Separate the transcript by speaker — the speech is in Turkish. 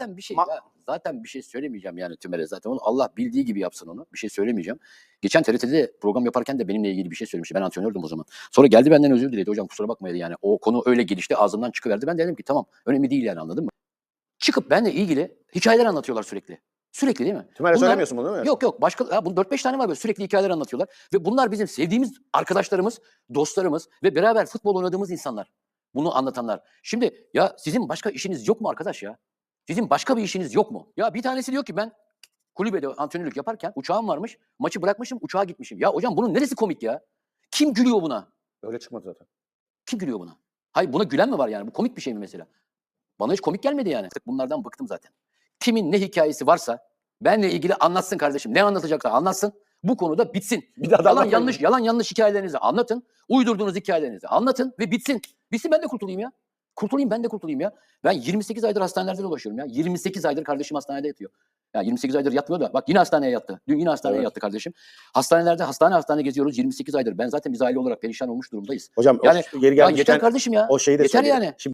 Speaker 1: Zaten bir şey
Speaker 2: Ma-
Speaker 1: ya, zaten bir şey söylemeyeceğim yani Tümer'e zaten onu Allah bildiği gibi yapsın onu. Bir şey söylemeyeceğim. Geçen TRT'de program yaparken de benimle ilgili bir şey söylemişti. Ben antrenördüm o zaman. Sonra geldi benden özür diledi. Hocam kusura bakmayın yani. O konu öyle gelişti ağzımdan çıkıverdi. Ben de dedim ki tamam önemli değil yani anladın mı? Çıkıp benimle ilgili hikayeler anlatıyorlar sürekli. Sürekli değil mi?
Speaker 2: Tümer'e
Speaker 1: Bunlar-
Speaker 2: söylemiyorsun bunu değil mi?
Speaker 1: Yok yok başka ya bunun 4-5 tane var böyle sürekli hikayeler anlatıyorlar ve bunlar bizim sevdiğimiz arkadaşlarımız, dostlarımız ve beraber futbol oynadığımız insanlar. Bunu anlatanlar. Şimdi ya sizin başka işiniz yok mu arkadaş ya? Sizin başka bir işiniz yok mu? Ya bir tanesi diyor ki ben kulübede antrenörlük yaparken uçağım varmış. Maçı bırakmışım, uçağa gitmişim. Ya hocam bunun neresi komik ya? Kim gülüyor buna?
Speaker 2: Öyle çıkmadı zaten.
Speaker 1: Kim gülüyor buna? Hayır buna gülen mi var yani? Bu komik bir şey mi mesela? Bana hiç komik gelmedi yani. Bunlardan bıktım zaten. Kimin ne hikayesi varsa benle ilgili anlatsın kardeşim. Ne anlatacaksa anlatsın. Bu konuda bitsin.
Speaker 2: Bir daha da
Speaker 1: Yalan yanlış yalan yanlış hikayelerinizi anlatın. Uydurduğunuz hikayelerinizi anlatın ve bitsin. Bitsin ben de kurtulayım ya. Kurtulayım ben de kurtulayım ya. Ben 28 aydır hastanelerde dolaşıyorum ya. 28 aydır kardeşim hastanede yatıyor. Ya 28 aydır yatmıyor da bak yine hastaneye yattı. Dün yine hastaneye
Speaker 2: Evet.
Speaker 1: yattı kardeşim. Hastanelerde hastane hastane geziyoruz 28 aydır. Ben zaten biz aile olarak perişan olmuş durumdayız.
Speaker 2: Hocam
Speaker 1: Yani-
Speaker 2: o geri
Speaker 1: Ya
Speaker 2: gelmişken
Speaker 1: yeter kardeşim ya.
Speaker 2: o şeyi de
Speaker 1: yeter
Speaker 2: söyleyelim.
Speaker 1: yani.
Speaker 2: Şimdi